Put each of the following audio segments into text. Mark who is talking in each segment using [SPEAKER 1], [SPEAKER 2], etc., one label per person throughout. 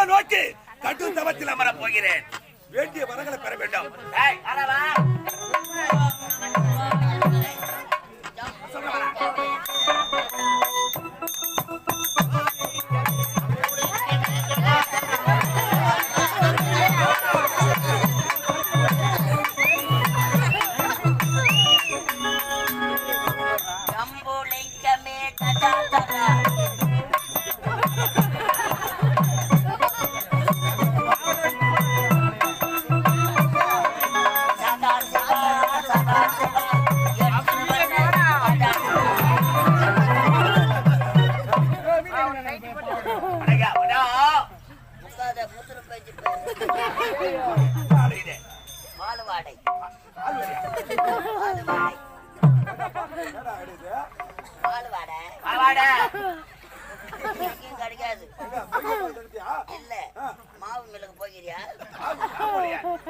[SPEAKER 1] கடவுளை நோக்கி கட்டு தவத்தில் அமர போகிறேன். வேண்டிய வரங்களை பெற வேண்டும்.
[SPEAKER 2] எங்கேயும் கிடைக்காது இல்ல மாவு மில்லுக்கு போகிறியா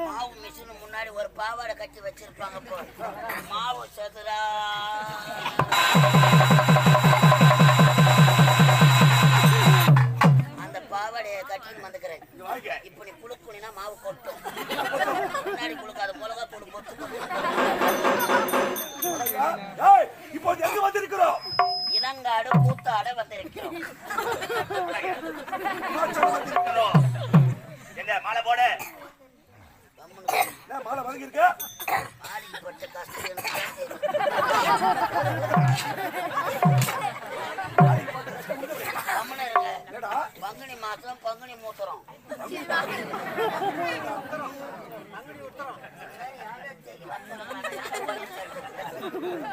[SPEAKER 2] மாவு மிஷின் முன்னாடி ஒரு பாவாடை கட்டி வச்சிருப்பாங்க போ மாவு சதுரா.
[SPEAKER 1] என்ன மாலை போடு. மாலை என்னடா?
[SPEAKER 2] பங்குனி மாசம் பங்குனி மூத்திரம்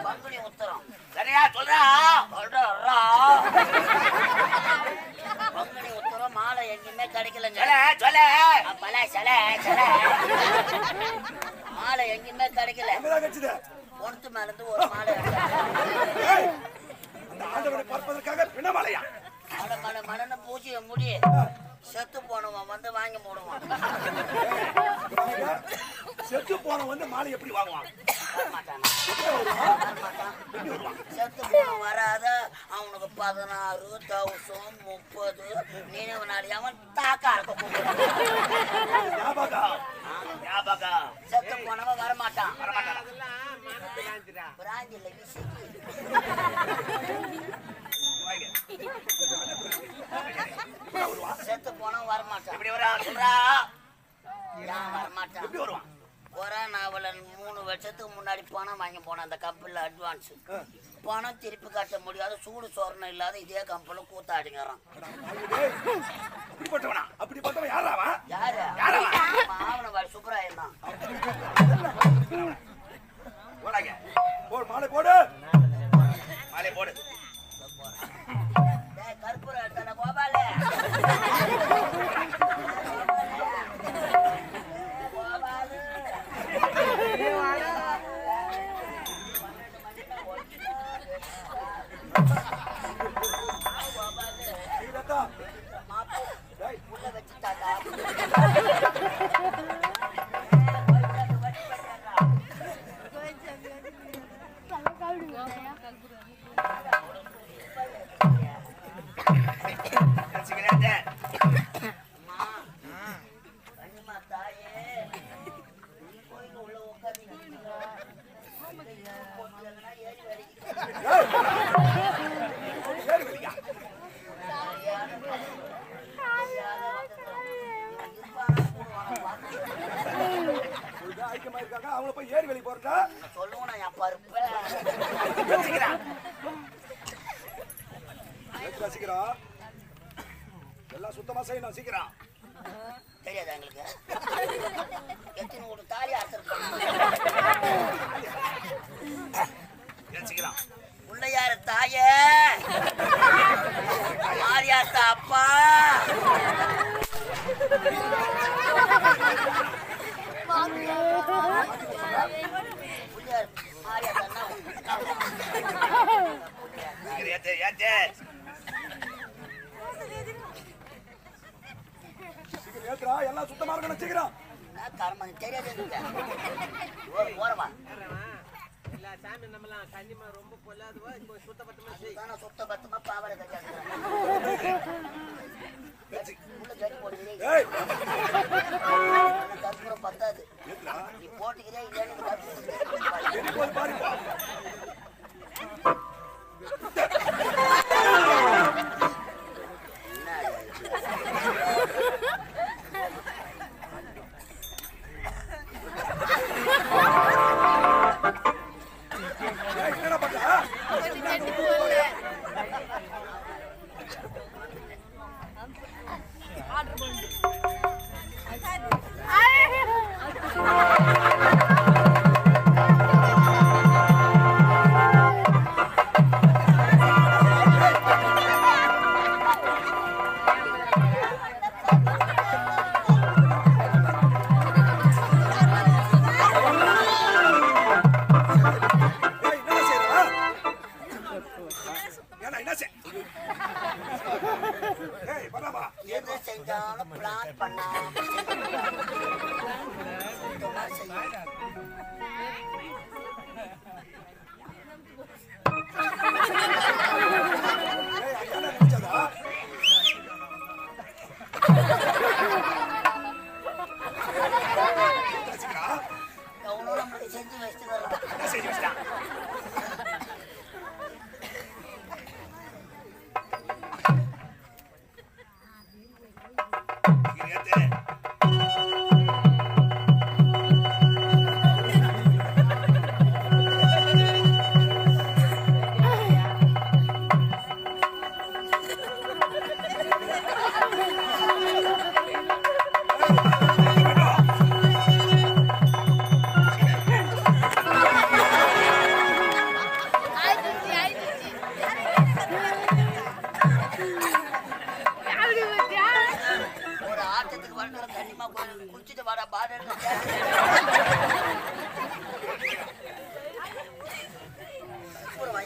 [SPEAKER 2] பங்குனி உத்தரம்
[SPEAKER 1] சரியா சொல்றா
[SPEAKER 2] சொல்றா பங்குனி உத்தரம் மாலை எங்கேயுமே கிடைக்கலங்க
[SPEAKER 1] சொல்ல சொல்ல
[SPEAKER 2] அப்பல சல சல. மாலை எங்கேயுமே கிடைக்கல. பொணத்து மேல இருந்து ஒரு மாலை
[SPEAKER 1] ஆண்டவரை பார்ப்பதற்காக பிணமாலையா?
[SPEAKER 2] மட மட மடன்னு பூஜையை முடி செத்து போனவன் வந்து வாங்கி போடுவான்
[SPEAKER 1] செத்து போன வந்து மாலை எப்படி வாங்குவான்.
[SPEAKER 2] செத்து வராத அவனுக்கு பதினாறு தௌசண்ட் முப்பது நினைவு நாள் அவன் தாக்கா இருக்க செத்து போனவன் வரமாட்டான்.
[SPEAKER 1] வரமாட்டானா?
[SPEAKER 2] பிராஞ்சில. செத்து போனவன் வரமாட்டான்.
[SPEAKER 1] எப்படி வரா சொல்றா.
[SPEAKER 2] வரமாட்டான்?
[SPEAKER 1] எப்படி வருவான்?
[SPEAKER 2] கொரோனாவில் மூணு வருஷத்துக்கு முன்னாடி பணம் வாங்கி போனேன் அந்த கம்பெனியில் அட்வான்ஸ் பணம் திருப்பி கட்ட முடியாத சூடு சோரணம் இல்லாத இதே கம்பெனியில் கூத்தாடிங்கிறான்.
[SPEAKER 1] அப்படிப்பட்டவனா? அப்படிப்பட்டவன் யாராவா
[SPEAKER 2] யாரு?
[SPEAKER 1] யாரவன்?
[SPEAKER 2] ஆவண வாடி சுப்பராயன் தான்.
[SPEAKER 1] போடாங்க. போடு மாலை போடு. மாலை போடு.
[SPEAKER 2] கற்பூரம் எடுத்தான கோபாலு.
[SPEAKER 1] நீங்கத்தா சீக்கிரம் எல்லாம் சுத்தமா செய்யணும் சீக்கிரம்.
[SPEAKER 2] தெரியாதா எங்களுக்கு? எத்தனை ஒரு தாலி
[SPEAKER 1] நினைச்சுக்கிறான்
[SPEAKER 2] பிள்ளையாரு தாயே? மாரியாத்தா அப்பா? பிள்ளையார்
[SPEAKER 1] எல்லாம் சுத்தமா இருக்கணும் சீக்கிரம்
[SPEAKER 3] ரொம்ப பொல்லாதுவா இப்போ சுத்த பத்தமா
[SPEAKER 2] செய்யணும் சுத்த பத்தமா பாவரை கட்டாது பத்தாது நீ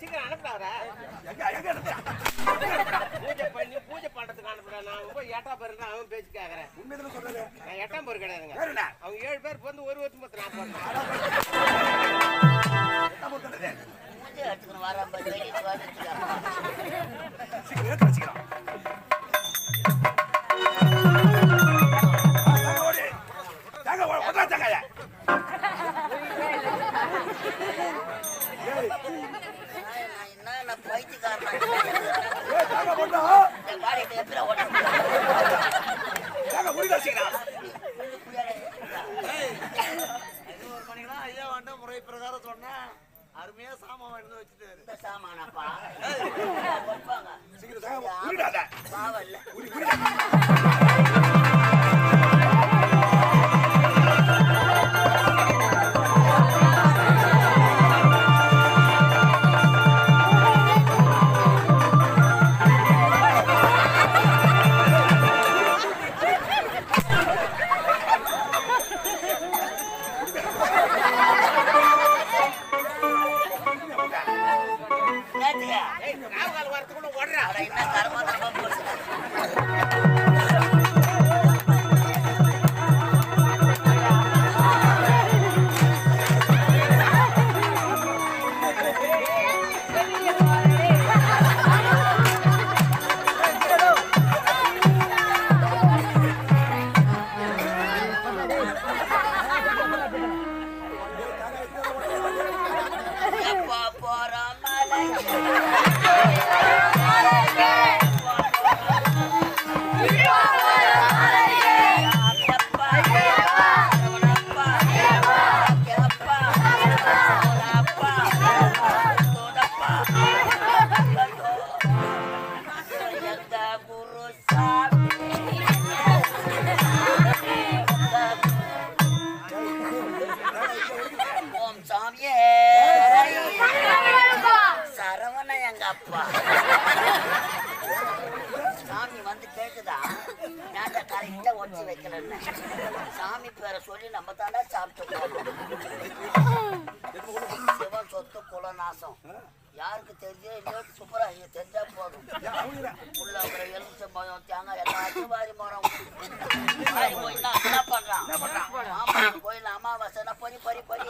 [SPEAKER 3] சீக்கிரம்
[SPEAKER 1] அனுப்புறாரா.
[SPEAKER 3] பூஜை பண்ணி பூஜை பண்றதுக்கு அனுப்புறா. நான் ரொம்ப எட்டா பேருக்கு அவன் பேச்சு கேக்குறேன். எட்டாம் பேர் கிடையாதுங்க அவங்க ஏழு பேர் வந்து ஒரு வருஷம் பத்து நான்
[SPEAKER 4] போறேன் சாமா எடுத்து வச்சுட்டாரு.
[SPEAKER 2] இந்த சாமானப்பா.
[SPEAKER 1] சீக்கிரம்
[SPEAKER 2] பாவம் இல்லை. Guru Sam. சாமி பேரை சொல்லி நம்ம தானே சாப்பிட்டு போனோம் சிவன் சொத்து குல நாசம். யாருக்கு தெரிஞ்சோ இல்லையோ சூப்பரா ஐயோ தெரிஞ்சா போதும். உள்ள அப்புறம் எலுமிச்சம்பழம் தேங்காய் எல்லாத்தையும் வாரி மரம். கோயில் என்ன பண்றான்? கோயில் அமாவாசை பொறி பொறி பொறி.